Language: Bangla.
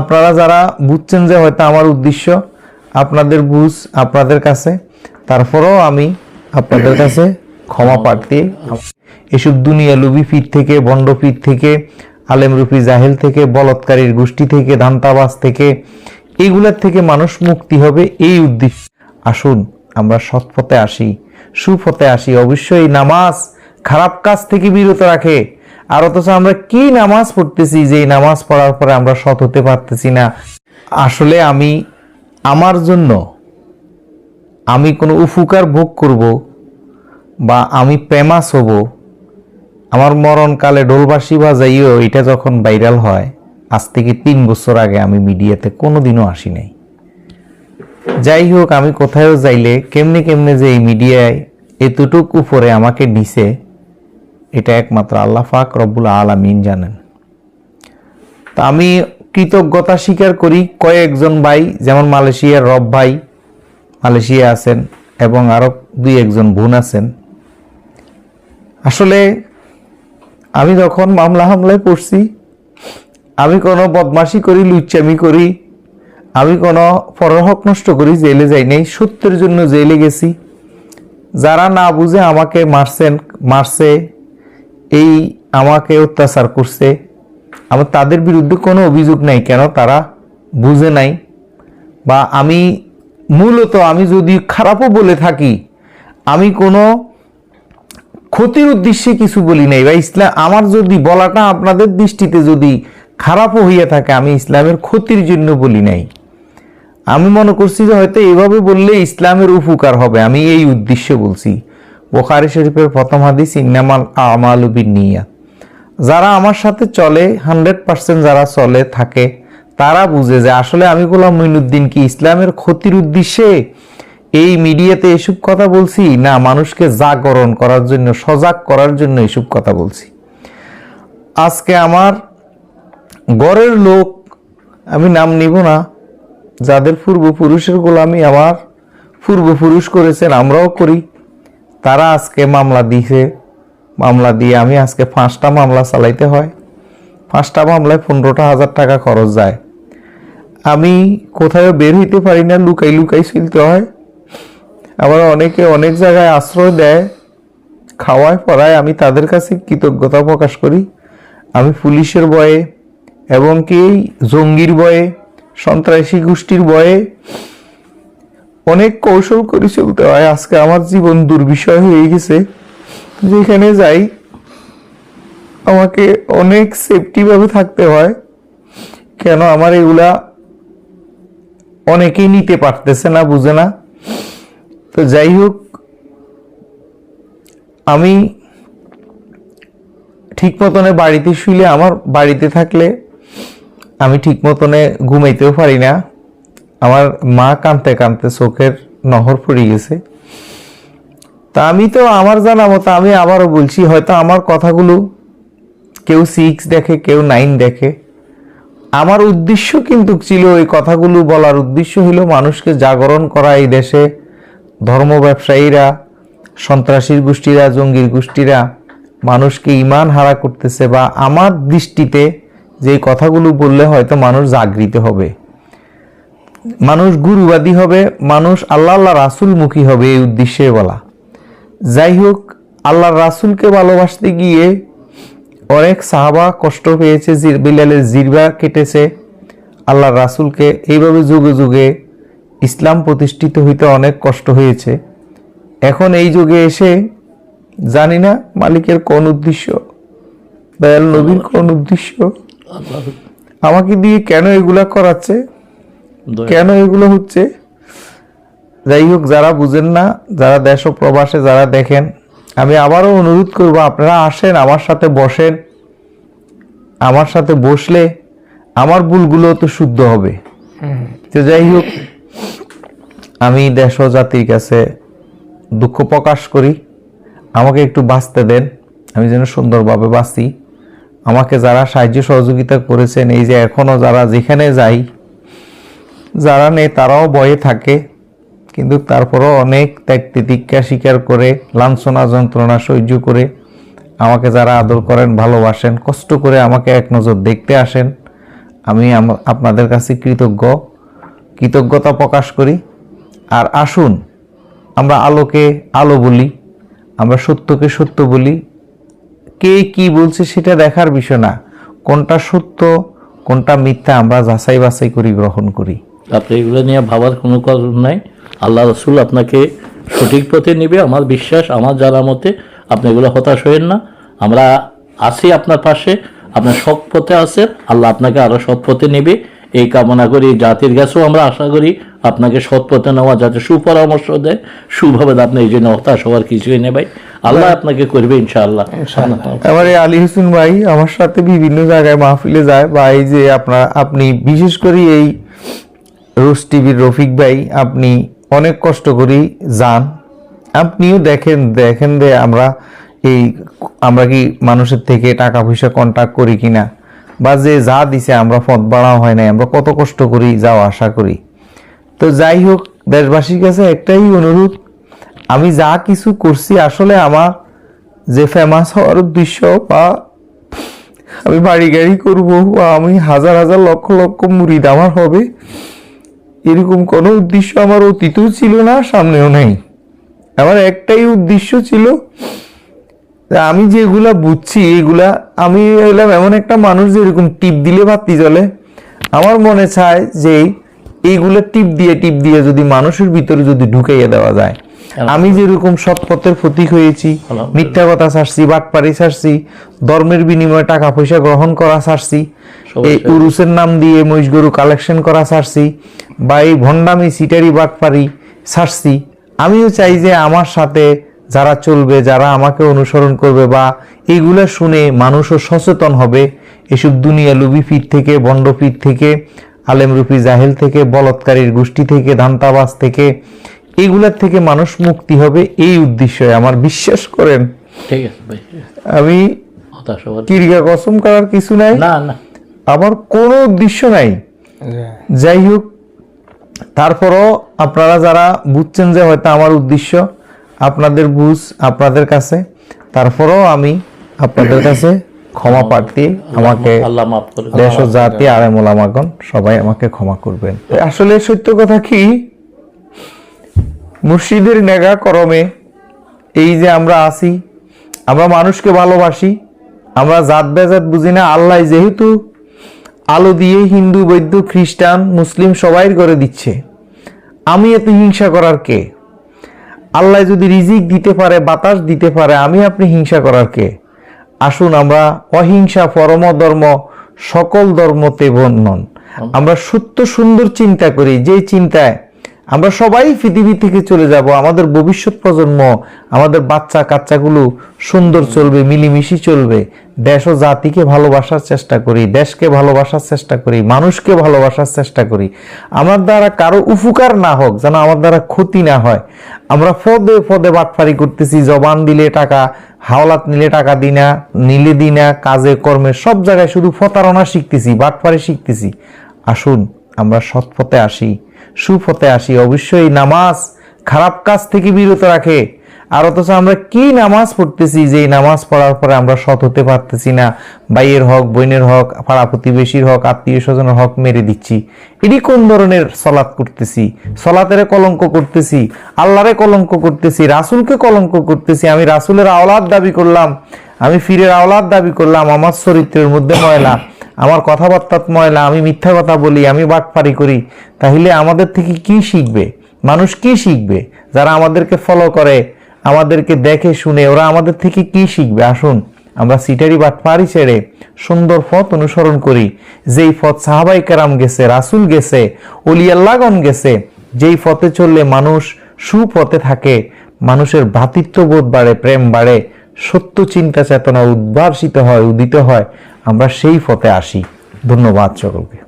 আপনারা যারা বুঝছেন যে হয়তো আমার উদ্দেশ্য, আপনাদের বুঝ আপনাদের কাছে, তারপরেও আমি আপনাদের কাছে ক্ষমা প্রার্থী। এসব দুনিয়া লুবি ফিট থেকে, বন্ড ফিট থেকে আলেমরুপি জাহেল থেকে, বলৎকারীর গোষ্ঠী থেকে, ধান্তাবাজ থেকে, এগুলার থেকে মানুষ মুক্তি হবে এই উদ্দেশ্য। আসুন, আমরা সৎ পথে আসি, সুপথে আসি। অবশ্যই নামাজ খারাপ কাজ থেকে বিরত রাখে। আর অথচ আমরা কি নামাজ পড়তেছি যে নামাজ পড়ার পরে আমরা সৎ হতে পারতেছি না? আসলে আমি, আমার জন্য আমি কোনো উপকার ভোগ করব বা আমি প্রেমাস হব, আমার মরণকালে ডোলবাসী বাজাইও, এটা যখন ভাইরাল হয়, আজ থেকে তিন বছর আগে আমি মিডিয়াতে কোনোদিনও আসি নাই। যাই হোক, আমি কোথায়ও যাইলে কেমনে কেমনে যে এই মিডিয়ায় এতটুক উপরে আমাকে নিছে এটা একমাত্র আল্লাহ পাক রব্বুল আলামিন জানেন। তা আমি কৃতজ্ঞতা স্বীকার করি কয়েকজন ভাই, যেমন মালয়েশিয়ার রব ভাই মালয়েশিয়া আছেন এবং আরও দুই একজন বোন আছেন। আসলে আমি যখন মামলা হামলায় পড়ছি, আমি কোনো বদমাশি করি, লুচ্চামি করি, আমি কোনো পরের হক নষ্ট করি, জেলে যাই নাই, সত্যের জন্য জেলে গেছি। যারা না বুঝে আমাকে মারছেন, মারছে এই আমাকে অত্যাচার করছে। আমার তাদের বিরুদ্ধে কোনো অভিযোগ নাই, কেন তারা বুঝে নাই? বা আমি মূলত আমি যদি খারাপও বলে থাকি, আমি কোনো ক্ষতির উদ্দেশ্যে কিছু বলি নাই। বা ইসলাম, আমার যদি বলাটা আপনাদের দৃষ্টিতে যদি খারাপও হইয়া থাকে, আমি ইসলামের ক্ষতির জন্য বলি নাই। আমি মনে করছি যে হয়তো এভাবে বললে ইসলামের উপকার হবে, আমি এই উদ্দেশ্যে বলছি। বোখারি শরীফের প্রথম হাদিস, ইন্নামাল আমাল নিয়া যারা আমার সাথে চলে, হান্ড্রেড পার্সেন্ট যারা চলে, থাকে, তারা বুঝে যে আসলে আমি গোলাম মঈনুদ্দিন কি ইসলামের ক্ষতির উদ্দেশ্যে এই মিডিয়াতে এসব কথা বলছি, না মানুষকে জাগরণ করার জন্য, সজাগ করার জন্য এসব কথা বলছি? আজকে আমার গড়ের লোক, আমি নাম নিব না, যাদের পূর্বপুরুষের গোলামি আমার পূর্বপুরুষ করেছেন, আমরাও করি। তারা আজকে মামলা দিয়েছে মামলা দিয়ে আমি আজকে পাঁচটা মামলা চালাইতে হয়। পাঁচটা মামলায় পনেরোটা হাজার টাকা খরচ যায়। আমি কোথাও বের হইতে পারি না, লুকাই লুকাই চলতে হয়। আবার অনেকে অনেক জায়গায় আশ্রয় দেয়। খাওয়ায় পড়ায় আমি তাদের কাছে কৃতজ্ঞতা প্রকাশ করি। আমি পুলিশের বয়ে এবং কি জঙ্গির বয়ে সন্ত্রাসী গোষ্ঠীর বয়ে অনেক কৌশল করে চলতে হয়। আজকে আমার জীবন দুর্বিষয় হয়ে গেছে। যেখানে যাই, আমাকে অনেক সেফটি ভাবে থাকতে হয়। কেন আমার এগুলা অনেকেই নিতে পারতেছে না, বুঝে না। তো যাই হোক, আমি ঠিক মতনে বাড়িতে শুইলে, আমার বাড়িতে থাকলে আমি ঠিক মতনে ঘুমাইতেও পারি না। আমার মা কাঁদতে কাঁদতে চোখের নহর পড়ে গেছে। তা আমি তো আমার জানা মতো আমি আবারও বলছি, হয়তো আমার কথাগুলো কেউ সিক্স দেখে, কেউ নাইন দেখে। আমার উদ্দেশ্য কিন্তু ছিল এই কথাগুলো বলার উদ্দেশ্য হলো মানুষকে জাগরণ করা এই দেশে। ধর্ম ব্যবসায়ীরা, সন্ত্রাসীর গোষ্ঠীরা, জঙ্গির গোষ্ঠীরা মানুষকে ইমান হারা করতেছে বা আমার দৃষ্টিতে যে কথাগুলো বললে হয়তো মানুষ জাগৃত হবে। মানুষ গুরুবাদী হবে মানুষ আল্লাহ আল্লাহ রাসুলমুখী হবে এই উদ্দেশ্যে বলা। যাই হোক আল্লাহ রাসুলকে ভালোবাসতে গিয়ে অনেক সাহাবা কষ্ট পেয়েছে জির- বিলালের জিরবা কেটেছে। আল্লাহ রাসুলকে এইভাবে যুগে যুগে ইসলাম প্রতিষ্ঠিত হইতে অনেক কষ্ট হয়েছে। এখন এই যুগে এসে জানি না মালিকের কোন উদ্দেশ্য দয়াল নবীর কোন উদ্দেশ্য। আমাকে দিয়ে কেন এগুলা করাচ্ছে? কেন এগুলো হচ্ছে? যাই হোক যারা বুঝেন না যারা দেশ ও প্রবাসে যারা দেখেন আমি আবারও অনুরোধ করব আপনারা আসেন আমার সাথে বসেন আমার সাথে বসলে আমার ভুলগুলো তো শুদ্ধ হবে। তো যাই হোক আমি দেশ ও জাতির কাছে দুঃখ প্রকাশ করি। আমাকে একটু বাঁচতে দেন আমি যেন সুন্দরভাবে বাঁচি। আমাকে যারা সাহায্য সহযোগিতা করেছেন এই যে এখনও যারা যেখানে যাই যারা নেই তারাও ভয়ে থাকে, কিন্তু তারপরও অনেক ত্যাগ তিতিক্ষা স্বীকার করে, লাঞ্ছনা যন্ত্রণা সহ্য করে আমাকে যারা আদর করেন, ভালোবাসেন, কষ্ট করে আমাকে এক নজর দেখতে আসেন, আমি আপনাদের কাছে কৃতজ্ঞ। কৃতজ্ঞতা প্রকাশ করি। আর আসুন, আমরা আলোকে আলো বলি, আমরা সত্যকে সত্য বলি। কে কি বলছে সেটা দেখার বিষয় না। কোনটা সত্য, কোনটা মিথ্যা আমরা যাচাই বাছাই করি, গ্রহণ করি। আপনি এগুলো নিয়ে ভাবার কোনো কারণ নাই। আল্লাহ রসুল আপনাকে সঠিক পথে নেবে। আমার বিশ্বাস, আমার জানা মতে আপনি এগুলো হতাশ হবেন না। আমরা আছি আপনার পাশে, আপনার সৎ পথে আছে। আল্লাহ আপনাকে আরও সৎ পথে নেবে। এই কামনা করি জাতির কাছেও আমরা আশা করি আপনাকে সৎ পথে নেওয়া, যাতে সুপরামর্শ দেয় সুভাবে আপনি এই জন্য হতাশ হওয়ার কিছুই ভাই। আল্লাহ আপনাকে করবে ইনশাআল্লাহ। আমার এই আলী হোসেন ভাই আমার সাথে বিভিন্ন জায়গায় মাহফিলে যায় বা এই যে আপনার, আপনি বিশেষ করে এই রোজ টিভির রফিক ভাই, আপনি অনেক কষ্ট করি যান। আপনিও দেখেন দেখেন যে আমরা এই, আমরা কি মানুষের থেকে টাকা পয়সা কন্ট্যাক্ট করি কিনা? বা যে যা দিছে আমরা পথ বাড়াও হয় নাই, আমরা কত কষ্ট করি যাওয়া আশা করি। তো যাই হোক, দেশবাসীর কাছে একটাই অনুরোধ, আমি যা কিছু করছি আসলে আমার যে ফেমাস হওয়ার উদ্দেশ্য বা আমি বাড়ি গাড়ি করব বা আমি হাজার হাজার লক্ষ লক্ষ মুড়িদ আমার হবে এরকম কোনো উদ্দেশ্য আমার অতীতও ছিল না, সামনেও নেই। আমার একটাই উদ্দেশ্য ছিল আমি যেগুলা বুঝছি, এগুলা আমি এলাম এমন একটা মানুষ যে এরকম টিপ দিলে বাতি জ্বলে। আমার মনে চায় যে এইগুলো টিপ দিয়ে টিপ দিয়ে যদি মানুষের ভিতরে যদি ঢুকাইয়া দেওয়া যায় আমি যেরকম সৎ পথের প্রতীক হয়েছি মিথ্যা কথা ছাড়ছি বাটপাড়ি ছাড়ছি ধর্মের বিনিময়ে টাকা পয়সা গ্রহণ করা ছাড়ছি এই উরুসের নাম দিয়ে মহিষ গরু কালেকশন করা ছাড়ছি বা এই ভণ্ডামি সিটারি বাটপাড়ি ছাড়ছি আমিও চাই যে আমার সাথে যারা চলবে যারা আমাকে অনুসরণ করবে বা এইগুলা শুনে মানুষও সচেতন হবে এসব দুনিয়া লুবি ফিট থেকে বন্ড ফিট থেকে আলেমরুপি জাহেল থেকে বলৎকারীর গোষ্ঠী থেকে ধান্তাবাজ থেকে এইগুলার থেকে মানুষ মুক্তি হবে এই উদ্দেশ্যে। আমার বিশ্বাস করেন। ঠিক আছে ভাই। আমি হতাশ কসম করার কিছু নাই। না না। আমার কোনো উদ্দেশ্য নাই। যাই হোক তারপরও আপনারা যারা বুঝছেন যে হয়তো আমার উদ্দেশ্য আপনাদের বুঝ আপনাদের কাছে তারপরও আমি আপনাদের কাছে ক্ষমা প্রার্থী আমাকে আল্লাহ দেশ জাতি আর মোলামাগন সবাই আমাকে ক্ষমা করবেন। আসলে সত্য কথা কি? মুর্শিদের নেগা করমে, এই যে আমরা আছি, আমরা মানুষকে ভালোবাসি, আমরা জাত বেজাত বুঝি না, আল্লাহ যেহেতু আলো দিয়ে হিন্দু বৌদ্ধ খ্রিস্টান, মুসলিম সবাই করে দিচ্ছে, আমি এত হিংসা করার কে? আল্লাহ যদি রিজিক দিতে পারে, বাতাস দিতে পারে, আমি আপনি হিংসা করার কে? আসুন আমরা অহিংসা পরম ধর্ম সকল ধর্মতে বর্ণন। আমরা সত্য সুন্দর চিন্তা করি, যে চিন্তায় আমরা সবাই পৃথিবী থেকে চলে যাব, আমাদের ভবিষ্যৎ প্রজন্ম, আমাদের বাচ্চা কাচ্চাগুলো সুন্দর চলবে, মিলিমিশি চলবে। দেশ ও জাতিকে ভালোবাসার চেষ্টা করি, দেশকে ভালোবাসার চেষ্টা করি, মানুষকে ভালোবাসার চেষ্টা করি। আমার দ্বারা কারও উপকার না হোক, যেন আমার দ্বারা ক্ষতি না হয়। আমরা পদে পদে বাটফারি করতেছি, জবান দিলে টাকা, হাওলাত নিলে টাকা দিই না, নিলে দিই না, কাজে, কর্মে, সব জায়গায় শুধু প্রতারণা শিখতেছি, বাটফারি শিখতেছি। আসুন, আমরা সৎ পথে আসি। সুপথে আসি। অবশ্যই নামাজ খারাপ কাজ থেকে বিরত রাখে। আর অথচ আমরা কি নামাজ পড়তেছি যে নামাজ পড়ার পরে আমরা সৎ হতে পারতেছি না। ভাইয়ের হক, বোনের হক, পাড়া প্রতিবেশীর হক, আত্মীয় স্বজনের হক মেরে দিচ্ছি। এটি কোন ধরনের সলাৎ করতেছি? সলাতের কলঙ্ক করতেছি? আল্লাহরে কলঙ্ক করতেছি? রাসুলকে কলঙ্ক করতেছি? আমি রাসুলের আওলাদ দাবি করলাম। আমি ফিরের আওলাদ দাবি করলাম। আমার চরিত্রের মধ্যে ময়লা। আমার কথাবার্তা ময়লা, আমি মিথ্যা কথা বলি, আমি বাটপারি করি, তাহলে আমাদের থেকে কি শিখবে? মানুষ কি শিখবে? যারা আমাদেরকে ফলো করে, আমাদেরকে দেখে শুনে, ওরা আমাদের থেকে কি শিখবে? আসুন, আমরা সিটারি বাটপারি ছেড়ে সুন্দর পথ অনুসরণ করি। যেই পথ সাহাবাই কেরাম গেছে, রাসুল গেছে অলিয়াল্লাগন গেছে, যেই পথে চললে মানুষ সুপথে থাকে, মানুষের ভ্রাতৃত্ববোধ বাড়ে, প্রেম বাড়ে সত্য চিন্তা চেতনা উদ্ভাসিত হয় উদিত হয়। আমরা সেই পথে আসি। ধন্যবাদ সকলকে।